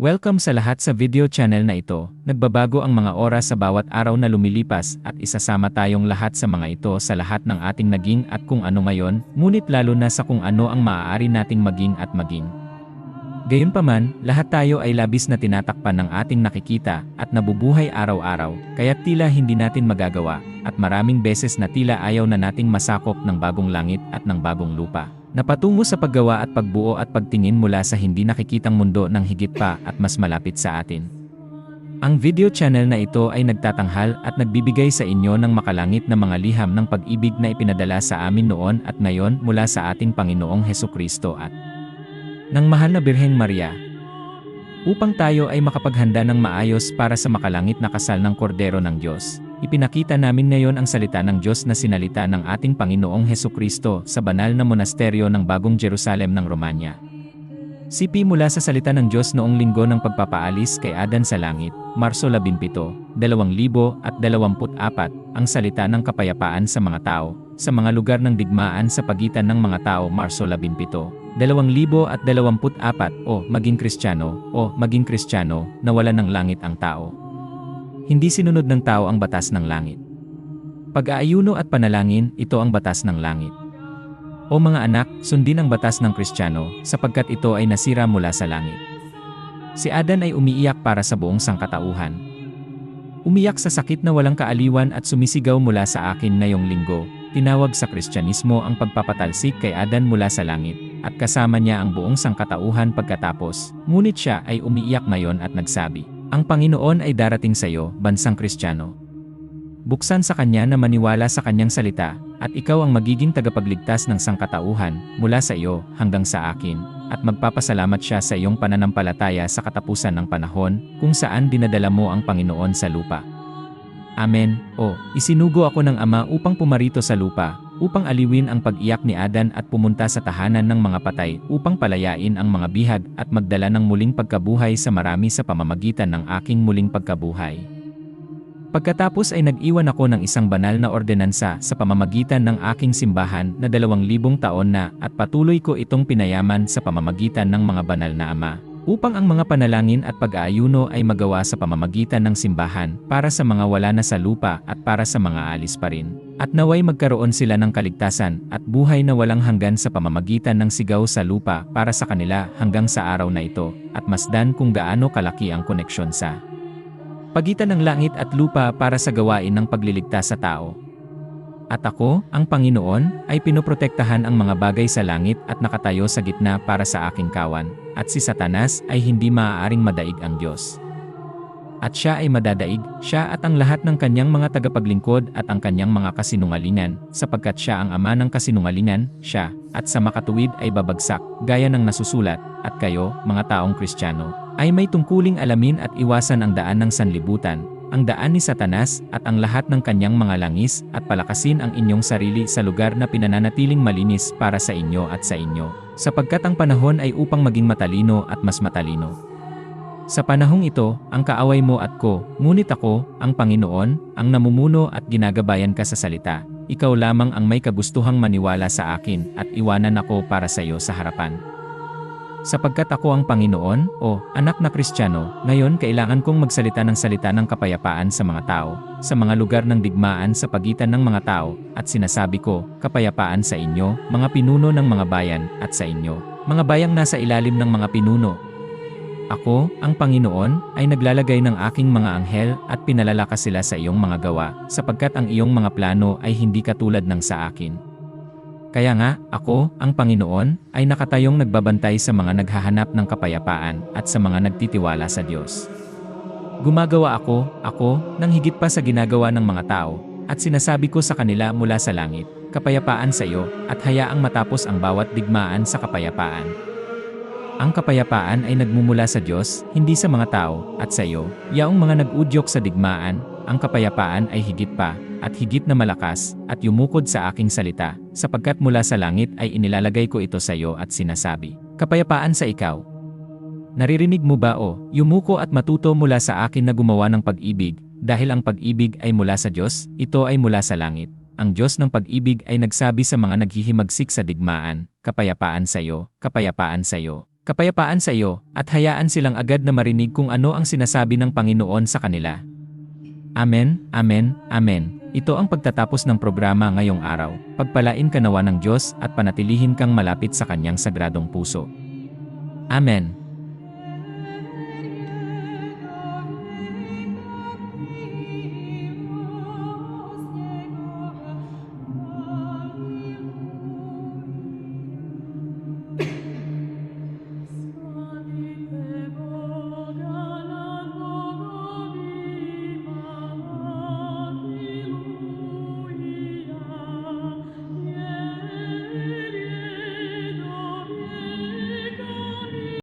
Welcome sa lahat sa video channel na ito. Nagbabago ang mga oras sa bawat araw na lumilipas at isasama tayong lahat sa mga ito sa lahat ng ating naging at kung ano ngayon, ngunit lalo na sa kung ano ang maaari nating maging at maging. Gayunpaman, lahat tayo ay labis na tinatakpan ng ating nakikita at nabubuhay araw-araw, kaya tila hindi natin magagawa, at maraming beses na tila ayaw na nating masakop ng bagong langit at ng bagong lupa. Napatungo sa paggawa at pagbuo at pagtingin mula sa hindi nakikitang mundo ng higit pa at mas malapit sa atin. Ang video channel na ito ay nagtatanghal at nagbibigay sa inyo ng makalangit na mga liham ng pag-ibig na ipinadala sa amin noon at ngayon mula sa ating Panginoong Heso Kristo at ng mahal na Birheng Maria. Upang tayo ay makapaghanda ng maayos para sa makalangit na kasal ng Kordero ng Diyos. Ipinakita namin ngayon ang salita ng Diyos na sinalita ng ating Panginoong Heso Kristo sa banal na monasteryo ng Bagong Jerusalem ng Romanya. Sipi mula sa salita ng Diyos noong linggo ng pagpapaalis kay Adan sa langit, Marso 17, 2024, ang salita ng kapayapaan sa mga tao, sa mga lugar ng digmaan sa pagitan ng mga tao Marso 17, 2024 o maging Kristiyano o maging Kristiyano na wala ng langit ang tao. Hindi sinunod ng tao ang batas ng langit. Pag-aayuno at panalangin, ito ang batas ng langit. O mga anak, sundin ang batas ng Kristiyano, sapagkat ito ay nasira mula sa langit. Si Adan ay umiiyak para sa buong sangkatauhan. Umiyak sa sakit na walang kaaliwan at sumisigaw mula sa akin ngayong linggo, tinawag sa Kristyanismo ang pagpapatalsik kay Adan mula sa langit, at kasama niya ang buong sangkatauhan pagkatapos, ngunit siya ay umiiyak ngayon at nagsabi, ang Panginoon ay darating sa iyo, bansang Kristiyano. Buksan sa Kanya na maniwala sa Kanyang salita, at ikaw ang magiging tagapagligtas ng sangkatauhan, mula sa iyo hanggang sa akin, at magpapasalamat siya sa iyong pananampalataya sa katapusan ng panahon, kung saan dinadala mo ang Panginoon sa lupa. Amen. O, isinugo ako ng Ama upang pumarito sa lupa, upang aliwin ang pag-iyak ni Adan at pumunta sa tahanan ng mga patay upang palayain ang mga bihag at magdala ng muling pagkabuhay sa marami sa pamamagitan ng aking muling pagkabuhay. Pagkatapos ay nag-iwan ako ng isang banal na ordenansa sa pamamagitan ng aking simbahan na dalawang libong taon na at patuloy ko itong pinayaman sa pamamagitan ng mga banal na ama upang ang mga panalangin at pag-aayuno ay magawa sa pamamagitan ng simbahan para sa mga wala na sa lupa at para sa mga alis pa rin. At naway magkaroon sila ng kaligtasan at buhay na walang hanggan sa pamamagitan ng sigaw sa lupa para sa kanila hanggang sa araw na ito, at masdan kung gaano kalaki ang koneksyon sa pagitan ng langit at lupa para sa gawain ng pagliligtas sa tao. At ako, ang Panginoon, ay pinoprotektahan ang mga bagay sa langit at nakatayo sa gitna para sa aking kawan, at si Satanas ay hindi maaaring madaig ang Diyos. At siya ay madadaig, siya at ang lahat ng kanyang mga tagapaglingkod at ang kanyang mga kasinungalingan, sapagkat siya ang ama ng kasinungalingan, siya, at sa makatuwid ay babagsak, gaya ng nasusulat, at kayo, mga taong Kristiyano, ay may tungkuling alamin at iwasan ang daan ng sanlibutan, ang daan ni Satanas at ang lahat ng kanyang mga langis at palakasin ang inyong sarili sa lugar na pinananatiling malinis para sa inyo at sa inyo, sapagkat ang panahon ay upang maging matalino at mas matalino. Sa panahong ito, ang kaaway mo at ko, ngunit ako, ang Panginoon, ang namumuno at ginagabayan ka sa salita. Ikaw lamang ang may kagustuhang maniwala sa akin at iwanan ako para sa iyo sa harapan. Sapagkat ako ang Panginoon, o anak na Kristiyano, ngayon kailangan kong magsalita ng salita ng kapayapaan sa mga tao, sa mga lugar ng digmaan sa pagitan ng mga tao, at sinasabi ko, kapayapaan sa inyo, mga pinuno ng mga bayan, at sa inyo, mga bayang nasa ilalim ng mga pinuno. Ako, ang Panginoon, ay naglalagay ng aking mga anghel at pinalalakas sila sa iyong mga gawa, sapagkat ang iyong mga plano ay hindi katulad ng sa akin. Kaya nga, ako, ang Panginoon, ay nakatayong nagbabantay sa mga naghahanap ng kapayapaan at sa mga nagtitiwala sa Diyos. Gumagawa ako, ako, nang higit pa sa ginagawa ng mga tao, at sinasabi ko sa kanila mula sa langit, kapayapaan sa iyo, at hayaang matapos ang bawat digmaan sa kapayapaan. Ang kapayapaan ay nagmumula sa Diyos, hindi sa mga tao, at sa iyo, yaong mga nag-udyok sa digmaan, ang kapayapaan ay higit pa, at higit na malakas, at yumukod sa aking salita, sapagkat mula sa langit ay inilalagay ko ito sa iyo at sinasabi, Kapayapaan sa ikaw. Naririnig mo ba o, yumuko at matuto mula sa akin na gumawa ng pag-ibig, dahil ang pag-ibig ay mula sa Diyos, ito ay mula sa langit. Ang Diyos ng pag-ibig ay nagsabi sa mga naghihimagsik sa digmaan, kapayapaan sa iyo, kapayapaan sa iyo. Kapayapaan sa iyo, at hayaan silang agad na marinig kung ano ang sinasabi ng Panginoon sa kanila. Amen, Amen, Amen. Ito ang pagtatapos ng programa ngayong araw. Pagpalain ka nawa ng Diyos at panatilihin kang malapit sa kanyang sagradong puso. Amen.